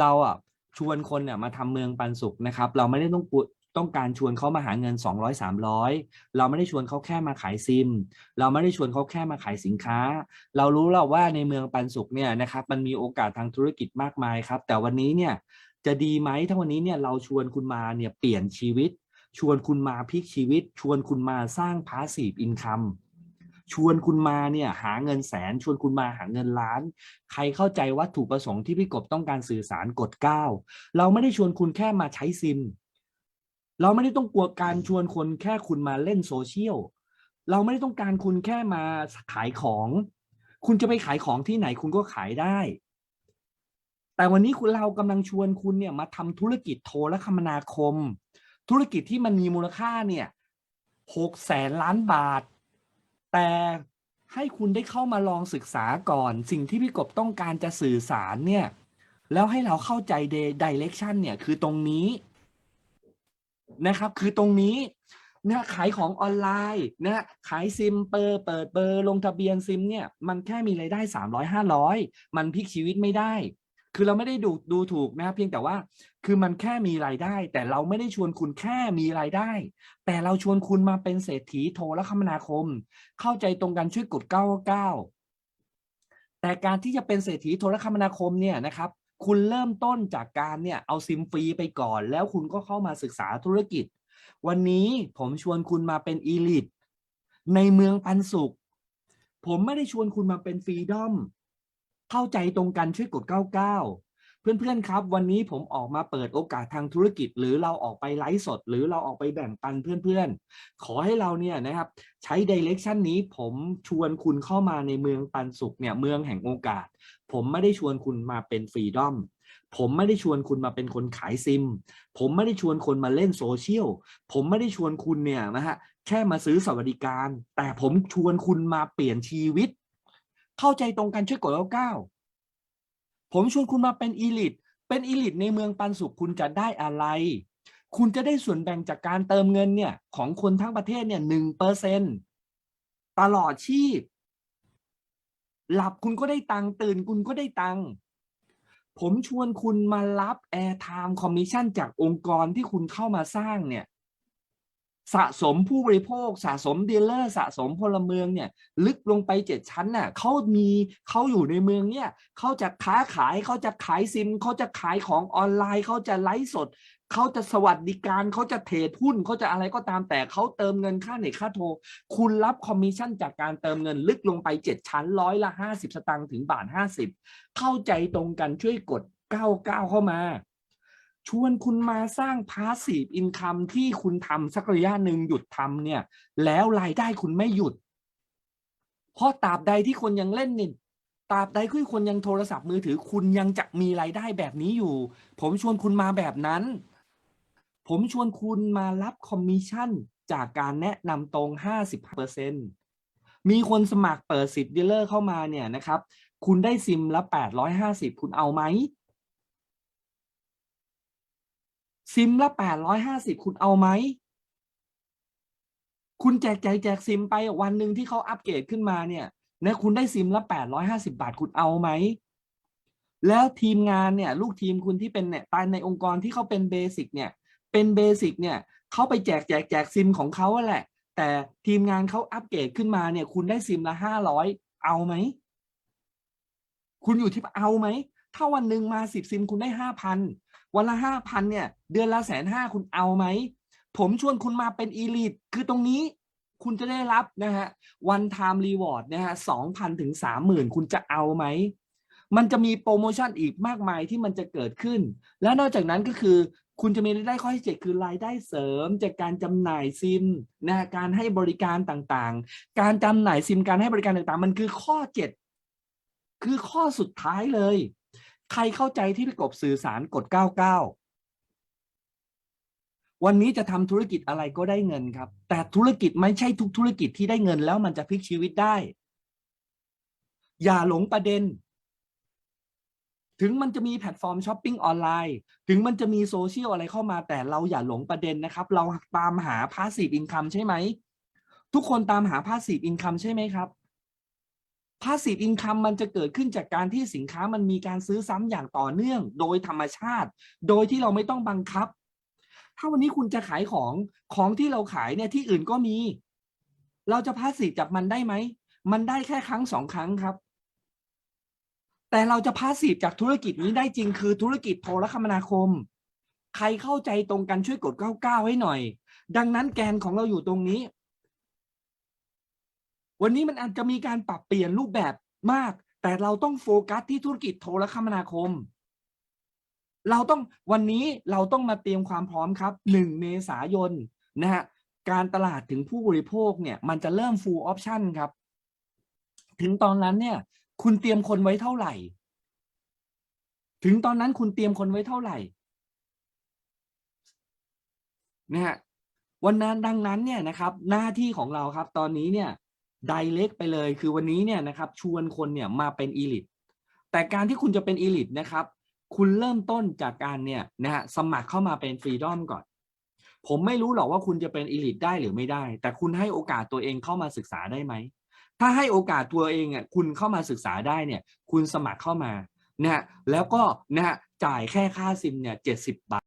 เราอะชวนคนเนี่ยมาทำเมืองปันสุขนะครับ เราไม่ได้ต้องต้องการชวนเขามาหาเงิน 200 300 เราไม่ได้ชวนเขาแค่มาขายซิม เราไม่ได้ชวนเขาแค่มาขายสินค้า เรารู้แล้วว่าในเมืองปันสุขเนี่ยนะครับมันมีโอกาสทางธุรกิจมากมายครับ แต่วันนี้เนี่ยจะดีไหมถ้าวันนี้เนี่ยเราชวนคุณมาเนี่ยเปลี่ยนชีวิต ชวนคุณมาพลิกชีวิต ชวนคุณมาสร้างพาสซีฟอินคัม ชวนคุณมาเนี่ยหาเงินแสน ชวนคุณมาหาเงินล้าน ใครเข้าใจวัตถุประสงค์ที่พี่กบต้องการสื่อสารกดเก้าเราไม่ได้ชวนคุณแค่มาใช้ซิม เราไม่ได้ต้องกลัวการชวนคนแค่คุณมาเล่นโซเชียลเราไม่ได้ต้องการคุณแค่มาขายของ คุณจะไปขายของที่ไหนคุณก็ขายได้ แต่วันนี้คุณเรากำลังชวนคุณเนี่ยมาทำธุรกิจโทรคมนาคม ธุรกิจที่มันมีมูลค่าเนี่ยหกแสนล้านบาท แต่ให้คุณได้เข้ามาลองศึกษาก่อน สิ่งที่พี่กบต้องการจะสื่อสารเนี่ย แล้วให้เราเข้าใจเดดิเรกชันเนี่ยคือตรงนี้นะครับ คือตรงนี้นะขายของออนไลน์นะขายซิมเปอร์เปิดเบอร์ลงทะเบียนซิมเนี่ย มันแค่มีรายได้สามร้อยห้าร้อยมันพลิกชีวิตไม่ได้ คือเราไม่ได้ดูดูถูกนะเพียงแต่ว่า คือมันแค่มีรายได้ แต่เราไม่ได้ชวนคุณแค่มีรายได้ แต่เราชวนคุณมาเป็นเศรษฐีโทรคมนาคม เข้าใจตรงกันช่วยกด999แต่การที่จะเป็นเศรษฐีโทรคมนาคมเนี่ยนะครับ คุณเริ่มต้นจากการเนี่ยเอาซิมฟรีไปก่อน แล้วคุณก็เข้ามาศึกษาธุรกิจ วันนี้ผมชวนคุณมาเป็นอีลิทในเมืองปันสุข ผมไม่ได้ชวนคุณมาเป็นฟรีดอม เข้าใจตรงกันช่วยกด 99 เพื่อนๆครับ วันนี้ผมออกมาเปิดโอกาสทางธุรกิจ หรือเราออกไปไลฟ์สด หรือเราออกไปแบ่งปันเพื่อนๆ ขอให้เราเนี่ยนะครับ ใช้ดิเรกชันนี้ผมชวนคุณเข้ามาในเมืองปันสุขเนี่ยเมืองแห่งโอกาส ผมไม่ได้ชวนคุณมาเป็นฟรีดอมผมไม่ได้ชวนคุณมาเป็นคนขายซิม ผมไม่ได้ชวนคนมาเล่นโซเชียล ผมไม่ได้ชวนคุณเนี่ยนะฮะ แค่มาซื้อสวัสดิการ แต่ผมชวนคุณมาเปลี่ยนชีวิต เข้าใจตรงกันช่วยกดแล้วเก้าผมชวนคุณมาเป็นอีลิทเป็นอีลิทในเมืองปันสุขคุณจะได้อะไร คุณจะได้ส่วนแบ่งจากการเติมเงินเนี่ยของคนทั้งประเทศเนี่ยหนึ่งเปอร์เซ็นตลอดชีพ หลับคุณก็ได้ตังตื่นคุณก็ได้ตังผมชวนคุณมารับแอร์ไทม์คอมมิชชั่นจากองค์กรที่คุณเข้ามาสร้างเนี่ย สะสมผู้บริโภค สะสมดีลเลอร์ สะสมพลเมืองเนี่ย ลึกลงไปเจ็ดชั้นน่ะเขามีเขาอยู่ในเมืองเนี่ยเขาจะค้าขายเขาจะขายซิมเขาจะขายของออนไลน์เขาจะไลฟ์สดเขาจะสวัสดิการเขาจะเทรดหุ้นเขาจะอะไรก็ตามแต่เขาเติมเงินค่าเน็ตค่าโทร คุณรับคอมมิชชั่นจากการเติมเงินลึกลงไปเจ็ดชั้นร้อยละห้าสิบสตางค์ถึงบาทห้าสิบเข้าใจตรงกันช่วยกดเก้าเก้าเข้ามา ชวนคุณมาสร้างพาสซีฟอินคัมที่คุณทำสักระยะหนึ่งหยุดทำเนี่ย แล้วรายได้คุณไม่หยุด เพราะตราบใดที่คนยังเล่นเนี่ยตราบใดที่คนยังโทรศัพท์มือถือ คุณยังจะมีรายได้แบบนี้อยู่ ผมชวนคุณมาแบบนั้น ผมชวนคุณมารับคอมมิชชั่นจากการแนะนำตรง 50%มีคนสมัครเปิดสิทธิ์ดีลเลอร์เข้ามาเนี่ยนะครับ คุณได้ซิมละ850 คุณเอาไหม ซิมละ850คุณเอาไหม คุณแจกแจกแจกซิมไปวันหนึ่งที่เขาอัปเกรดขึ้นมาเนี่ยนะคุณได้ซิมละ850บาทคุณเอาไหม แล้วทีมงานเนี่ย ลูกทีมคุณที่เป็นเนี่ยตายในองค์กรที่เขาเป็นเบสิกเนี่ย เป็นเบสิกเนี่ยเขาไปแจกแจกแจกซิมของเขาแหละ แต่ทีมงานเขาอัปเกรดขึ้นมาเนี่ย คุณได้ซิมละ500เอาไหม คุณอยู่ที่เอาไหม ถ้าวันหนึ่งมา10ซิมคุณได้5,000วันละ5,000เนี่ย เดือนละแสนห้าคุณเอาไหม ผมชวนคุณมาเป็นอีลิทคือตรงนี้คุณจะได้รับนะฮะวันไทม์รีวอร์ดนะฮะสองพันถึงสามหมื่นคุณจะเอาไหม มันจะมีโปรโมชั่นอีกมากมายที่มันจะเกิดขึ้น และนอกจากนั้นก็คือคุณจะมีรายได้ข้อที่เจ็ดคือรายได้เสริมจากการจำหน่ายซิมนะฮะการให้บริการต่างๆ การจำหน่ายซิมการให้บริการต่างๆ มันคือข้อเจ็ดคือข้อสุดท้ายเลย ใครเข้าใจที่พี่กบสื่อสารกด 99 วันนี้จะทำธุรกิจอะไรก็ได้เงินครับ แต่ธุรกิจไม่ใช่ทุกธุรกิจที่ได้เงินแล้วมันจะพลิกชีวิตได้ อย่าหลงประเด็น ถึงมันจะมีแพลตฟอร์มช้อปปิ้งออนไลน์ ถึงมันจะมีโซเชียลอะไรเข้ามาแต่เราอย่าหลงประเด็นนะครับ เราตามหาพาสซีฟอินคัมใช่ไหม ทุกคนตามหาพาสซีฟอินคัมใช่ไหมครับ passive income มันจะเกิดขึ้นจากการที่สินค้ามันมีการซื้อซ้ำอย่างต่อเนื่อง โดยธรรมชาติ โดยที่เราไม่ต้องบังคับ ถ้าวันนี้คุณจะขายของของที่เราขายเนี่ยที่อื่นก็มี เราจะพาสซีฟจากมันได้ไหม มันได้แค่ครั้งสองครั้งครับ แต่เราจะพาสซีฟจากธุรกิจนี้ได้จริงคือธุรกิจโทรคมนาคม ใครเข้าใจตรงกันช่วยกด99ให้หน่อย ดังนั้นแกนของเราอยู่ตรงนี้ วันนี้มันอาจจะมีการปรับเปลี่ยนรูปแบบมาก แต่เราต้องโฟกัสที่ธุรกิจโทรคมนาคม เราต้องวันนี้เราต้องมาเตรียมความพร้อมครับ 1 เมษายนนะฮะการตลาดถึงผู้บริโภคเนี่ยมันจะเริ่ม full option ครับ ถึงตอนนั้นเนี่ยคุณเตรียมคนไว้เท่าไหร่ ถึงตอนนั้นคุณเตรียมคนไว้เท่าไหร่นะฮะวันนั้นดังนั้นเนี่ยนะครับ หน้าที่ของเราครับ ตอนนี้เนี่ย ไดเ c กไปเลยคือวันนี้เนี่ยนะครับชวนคนเนี่ยมาเป็นอีลิตแต่การที่คุณจะเป็นอีลิตนะครับคุณเริ่มต้นจากการเนี่ยนะฮะสมัครเข้ามาเป็นฟรีดอมก่อน ผมไม่รู้หรอกว่าคุณจะเป็นอีลิตได้หรือไม่ได้ แต่คุณให้โอกาสตัวเองเข้ามาศึกษาได้ไหม ถ้าให้โอกาสตัวเองอะคุณเข้ามาศึกษาได้เนี่ยคุณสมัครเข้ามานะฮะแล้วก็นะฮะจ่ายแค่ค่าซิมเนี่ยเจ็ดสิบบาท